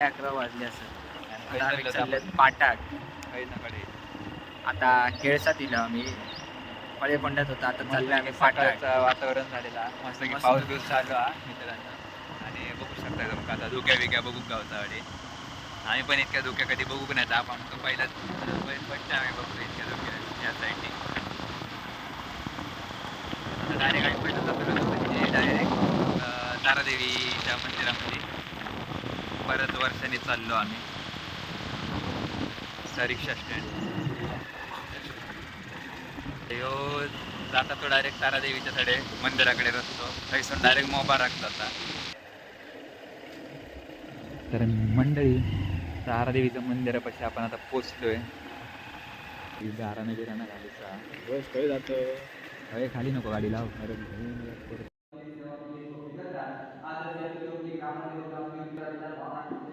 अकरा वाजले असं काही आता चाललं केळसात दिलं आम्ही. फळेपंड्यात होता आता चाललोय आम्ही सकाळचं वातावरण झालेला. मस्त की. पाऊस बिऊस चालू हा मित्रांनो. आणि बघू शकता जमका आता धुक्या बिक्या बघू गावचा वाडे आम्ही पण इतक्या धुक्या कधी बघू नाही आता आपण तो पहिलाच फर्स्ट आम्ही बघतो इतक्या धुक्या या साईडने डायरेक्ट आम्ही पहिलं जातो डायरेक्ट तारादेवीच्या मंदिरामध्ये. परत वर्षांनी चाललो आम्ही. रिक्षा स्टँड. यो जाता तो डायरेक्ट तारादेवीच्या तडे मंदिराकडे रस्तो. थंयसून डायरेक्ट मोबारक जाता तर मंडळी तारादेवीचं मंदिरापाशी आपण आता पोचलोय. गाराने बिराणा घालीचा बस खय जातो अरे खाली नको गाडी लाव. ಇಲ್ಲ ಬಹಳ